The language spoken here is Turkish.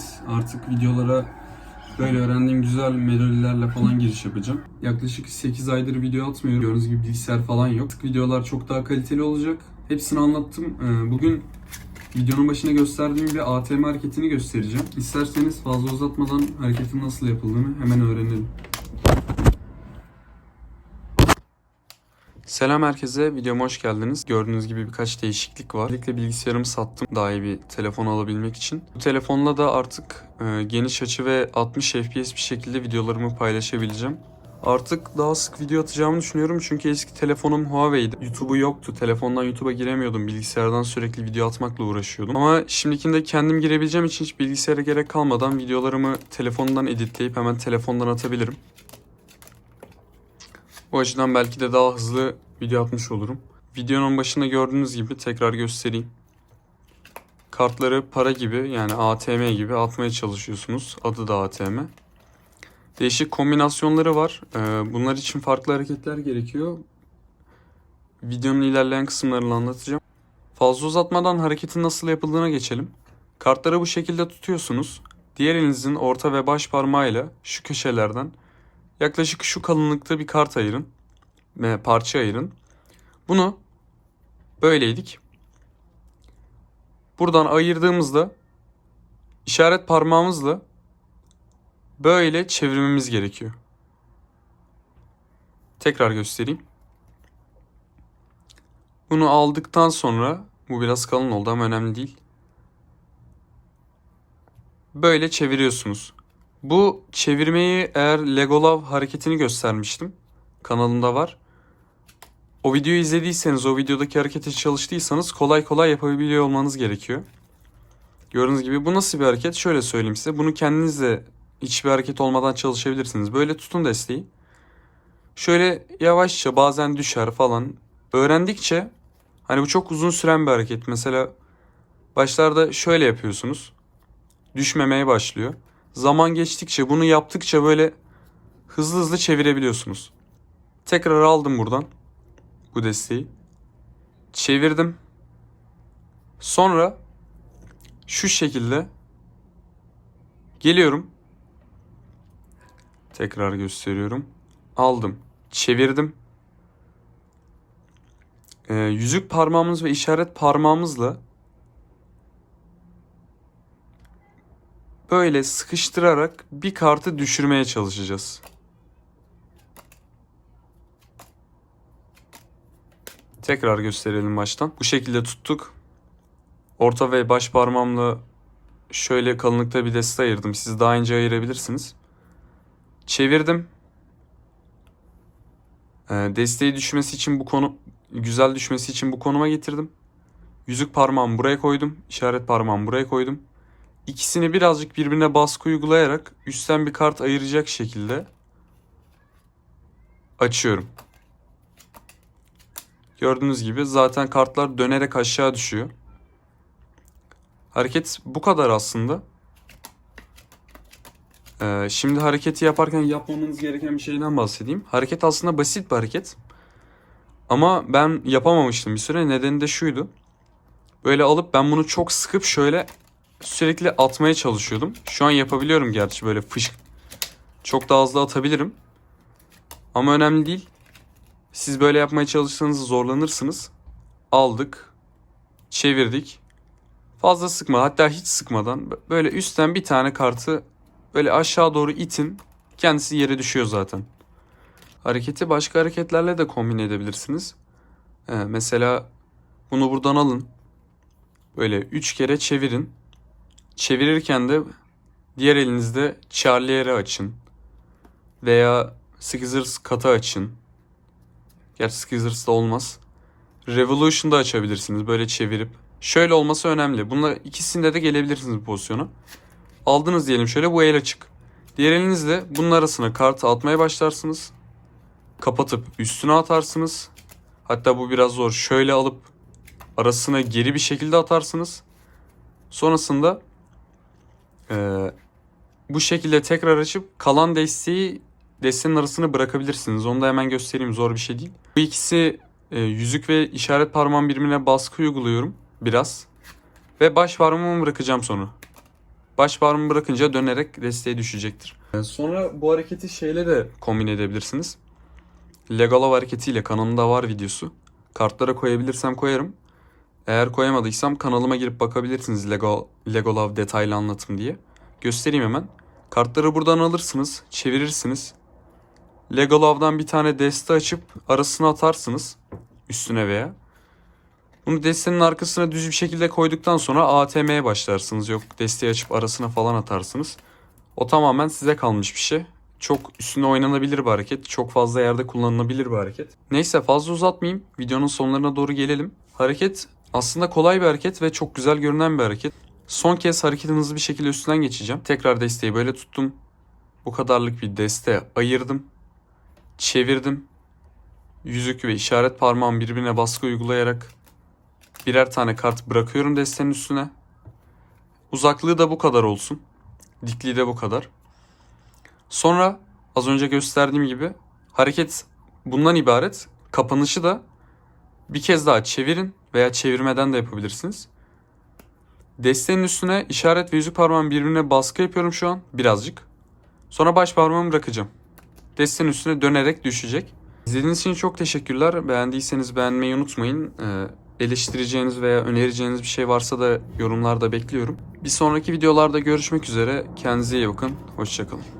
geldiniz. Artık videolara böyle öğrendiğim güzel melodilerle falan giriş yapacağım. Yaklaşık 8 aydır video atmıyorum. Gördüğünüz gibi bilgisayar falan yok. Artık videolar çok daha kaliteli olacak. Hepsini anlattım. Ee, Bugün videonun başına gösterdiğim bir ATM hareketini göstereceğim. İsterseniz fazla uzatmadan hareketin nasıl yapıldığını hemen öğrenelim. Selam herkese, videoma hoş geldiniz. Gördüğünüz gibi birkaç değişiklik var. Özellikle bilgisayarımı sattım daha iyi bir telefon alabilmek için. Bu telefonla da artık e, geniş açı ve 60 FPS bir şekilde videolarımı paylaşabileceğim. Artık daha sık video atacağımı düşünüyorum çünkü eski telefonum Huawei'di. YouTube'u yoktu. Telefondan YouTube'a giremiyordum. Bilgisayardan sürekli video atmakla uğraşıyordum. Ama şimdikinde kendim girebileceğim için hiç bilgisayara gerek kalmadan videolarımı telefondan editleyip hemen telefondan atabilirim. Bu açıdan belki de daha hızlı video atmış olurum. Videonun başında gördüğünüz gibi tekrar göstereyim. Kartları para gibi yani ATM gibi atmaya çalışıyorsunuz. Adı da ATM. Değişik kombinasyonları var. Ee, Bunlar için farklı hareketler gerekiyor. Videonun ilerleyen kısımlarını anlatacağım. Fazla uzatmadan hareketin nasıl yapıldığına geçelim. Kartları bu şekilde tutuyorsunuz. Diğer elinizin orta ve baş parmağıyla şu köşelerden yaklaşık şu kalınlıkta bir kart ayırın. Ve parça ayırın. Bunu böyleydik. Buradan ayırdığımızda işaret parmağımızla böyle çevirmemiz gerekiyor. Tekrar göstereyim. Bunu aldıktan sonra bu biraz kalın oldu ama önemli değil. Böyle çeviriyorsunuz. Bu çevirmeyi eğer Legolav hareketini göstermiştim. Kanalımda var. O videoyu izlediyseniz, o videodaki harekete çalıştıysanız kolay kolay yapabiliyor olmanız gerekiyor. Gördüğünüz gibi bu nasıl bir hareket? Şöyle söyleyeyim size. Bunu kendiniz de hiçbir hareket olmadan çalışabilirsiniz. Böyle tutun desteği. Şöyle yavaşça bazen düşer falan. Öğrendikçe hani bu çok uzun süren bir hareket. Mesela başlarda şöyle yapıyorsunuz. Düşmemeye başlıyor. Zaman geçtikçe bunu yaptıkça böyle hızlı hızlı çevirebiliyorsunuz. Tekrar aldım buradan bu desteği. Çevirdim. Sonra şu şekilde geliyorum. Tekrar gösteriyorum. Aldım. Çevirdim. Ee, yüzük parmağımız ve işaret parmağımızla böyle sıkıştırarak bir kartı düşürmeye çalışacağız. Tekrar gösterelim baştan. Bu şekilde tuttuk. Orta ve baş parmağımla şöyle kalınlıkta bir deste ayırdım. Siz daha ince ayırabilirsiniz. Çevirdim. Ee, desteği düşmesi için bu konu güzel düşmesi için bu konuma getirdim. Yüzük parmağımı buraya koydum. işaret parmağımı buraya koydum. İkisini birazcık birbirine baskı uygulayarak üstten bir kart ayıracak şekilde açıyorum. Gördüğünüz gibi zaten kartlar dönerek aşağı düşüyor. Hareket bu kadar aslında. Ee, şimdi hareketi yaparken yapmamanız gereken bir şeyden bahsedeyim. Hareket aslında basit bir hareket. Ama ben yapamamıştım bir süre. Nedeni de şuydu. Böyle alıp ben bunu çok sıkıp şöyle sürekli atmaya çalışıyordum. Şu an yapabiliyorum gerçi böyle fışk. Çok daha hızlı atabilirim. Ama önemli değil. Siz böyle yapmaya çalışsanız zorlanırsınız. Aldık. Çevirdik. Fazla sıkma hatta hiç sıkmadan böyle üstten bir tane kartı böyle aşağı doğru itin. Kendisi yere düşüyor zaten. Hareketi başka hareketlerle de kombin edebilirsiniz. Ee, mesela bunu buradan alın. Böyle üç kere çevirin. Çevirirken de diğer elinizde Charlier'e açın. Veya Scissors katı açın. Gerçi Scissors olmaz. Revolution'da açabilirsiniz böyle çevirip. Şöyle olması önemli. Bunlar ikisinde de gelebilirsiniz bu pozisyona. Aldınız diyelim şöyle bu el açık. Diğer elinizle bunun arasına kartı atmaya başlarsınız. Kapatıp üstüne atarsınız. Hatta bu biraz zor. Şöyle alıp arasına geri bir şekilde atarsınız. Sonrasında ee, bu şekilde tekrar açıp kalan desteği destenin arasını bırakabilirsiniz. Onu da hemen göstereyim zor bir şey değil. Bu ikisi e, yüzük ve işaret parmağım birbirine baskı uyguluyorum biraz. Ve baş parmağımı bırakacağım sonra. Baş parmağımı bırakınca dönerek desteğe düşecektir. Ee, Sonra bu hareketi şeyle de kombin edebilirsiniz. Legolov hareketiyle kanalımda var videosu. Kartlara koyabilirsem koyarım. Eğer koyamadıysam kanalıma girip bakabilirsiniz Lego, Legolov detaylı anlatım diye. Göstereyim hemen. Kartları buradan alırsınız, çevirirsiniz. Legolov'dan bir tane deste açıp arasına atarsınız. Üstüne veya. Bunu destenin arkasına düz bir şekilde koyduktan sonra ATM'ye başlarsınız. Yok desteği açıp arasına falan atarsınız. O tamamen size kalmış bir şey. Çok üstüne oynanabilir bir hareket. Çok fazla yerde kullanılabilir bir hareket. Neyse fazla uzatmayayım. Videonun sonlarına doğru gelelim. Hareket aslında kolay bir hareket ve çok güzel görünen bir hareket. Son kez hareketin bir şekilde üstünden geçeceğim. Tekrar desteği böyle tuttum. Bu kadarlık bir deste ayırdım. Çevirdim. Yüzük ve işaret parmağım birbirine baskı uygulayarak birer tane kart bırakıyorum destenin üstüne. Uzaklığı da bu kadar olsun. Dikliği de bu kadar. Sonra az önce gösterdiğim gibi hareket bundan ibaret. Kapanışı da bir kez daha çevirin veya çevirmeden de yapabilirsiniz. Destenin üstüne işaret ve yüzük parmağım birbirine baskı yapıyorum şu an birazcık. Sonra baş parmağımı bırakacağım. Destenin üstüne dönerek düşecek. İzlediğiniz için çok teşekkürler. Beğendiyseniz beğenmeyi unutmayın. Ee, eleştireceğiniz veya önereceğiniz bir şey varsa da yorumlarda bekliyorum. Bir sonraki videolarda görüşmek üzere. Kendinize iyi bakın. Hoşçakalın.